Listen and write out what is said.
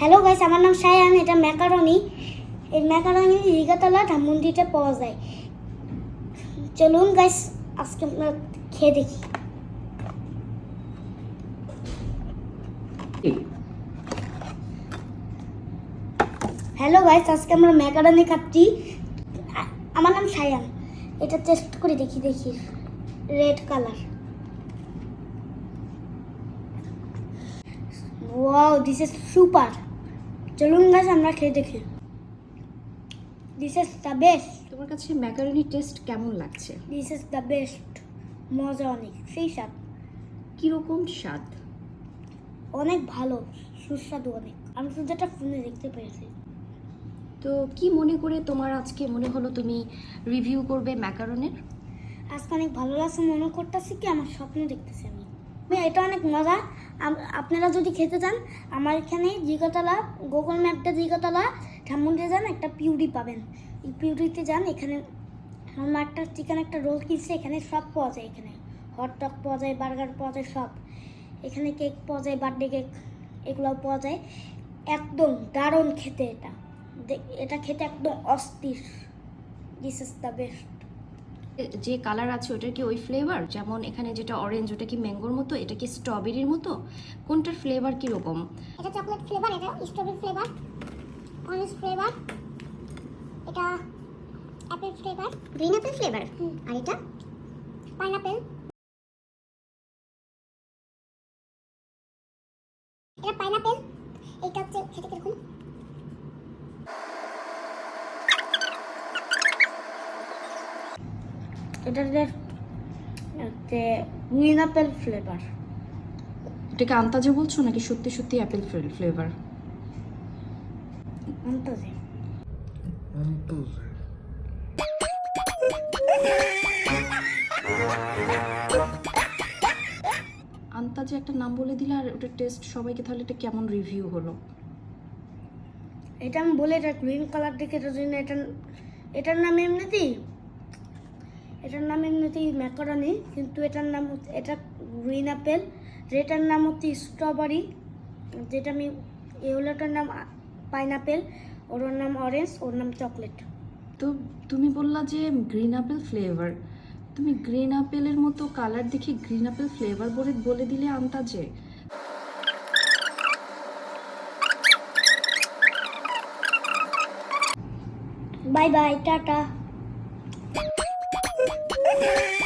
Hello guys আমার নাম সায়ান এটা ম্যাকারনি এই ম্যাকারনি রিগাতলা ধানমন্ডিতে পাওয়া যায়। চলুন গাইস আজকে আমরা খেয়ে দেখি। হ্যালো গাইস আজকে আমরা ম্যাকারনি খাচ্ছি। আমার নাম সায়ান এটা টেস্ট করে দেখি দেখি। Red colour wow this is super চলুন গাছ আমরা খেয়ে দেখি। দিস ইজ দ্য বেস্ট তোমার কাছে ম্যাকারনি টেস্ট কেমন লাগছে? দিস ইজ দ্য বেস্ট মজা অনেক। সেই স্বাদ। কীরকম স্বাদ? অনেক ভালো। সুস্বাদু অনেক। আমি শুধু এটা ফোনে দেখতে পেয়েছি। তো কি মনে করে তোমার আজকে মনে হলো তুমি রিভিউ করবে ম্যাকারনের আজকে অনেক ভালো লাগছে। মনে করতেছি কি আমার স্বপ্ন দেখতেছি আমি আমি। এটা অনেক মজা। আপনারা যদি খেতে চান, আমার এখানে জিগাতলা গুগল ম্যাপটা জিগাতলা ঠামুন্ডে যান, একটা পিউরি পাবেন। এই পিউরিতে যান, এখানে আমার চিকেন, একটা রোল কিনছে, এখানে সব পাওয়া যায় এখানে। হট ডগ পাওয়া যায় বার্গার পাওয়া যায়, সব। এখানে কেক পাওয়া যায় বার্থডে কেক এগুলোও পাওয়া যায়। একদম দারুণ খেতে এটা। এটা খেতে একদম অস্থির। দিস ইজ দ্য বেস্ট যে কালার আছে ওটার কি ওই ফ্লেভার যেমন এখানে যেটা অরেঞ্জ ওটা কি ম্যাঙ্গোর মতো? এটা কি স্ট্রবেরির মতো? কোনটার ফ্লেভার কীরকম এটা চকলেট ফ্লেভার এটা স্ট্রবেরি ফ্লেভার অরেঞ্জ ফ্লেভার এটা apple flavour green apple flavour আর এটা? পাইনাপেল এটা পাইনাপেল এটা হচ্ছে খেতে কীরকম? এটা গ্রিন অ্যাপেল ফ্লেভার এটাকে আন্তাজে বলছো নাকি সত্যি সত্যি অ্যাপেল ফ্লেভার আন্তাজে। আন্তাজে। একটা নাম বলে দিলে আর ওটার টেস্ট সবাইকে তাহলে এটা কেমন রিভিউ হলো? এটা আমি বলে এটা গ্রিন কালার দেখে এটার জন্য এটা এটার নাম এমনিতেই এটার নাম এমনিতেই ম্যাকারনি কিন্তু এটার নাম হচ্ছে এটা গ্রিন অ্যাপেল যেটার নাম হচ্ছে স্ট্রবেরি যেটা আমি এ হলোটার নাম পাইনাপেল ওর নাম অরেঞ্জ ওর নাম চকলেট। তো তুমি বললা যে গ্রিন অ্যাপেল ফ্লেভার তুমি গ্রিন অ্যাপেলের মতো কালার দেখে গ্রিন অ্যাপেল ফ্লেভার বলে বলে দিলে আন্তাজে বাই বাই টাটা। Andy!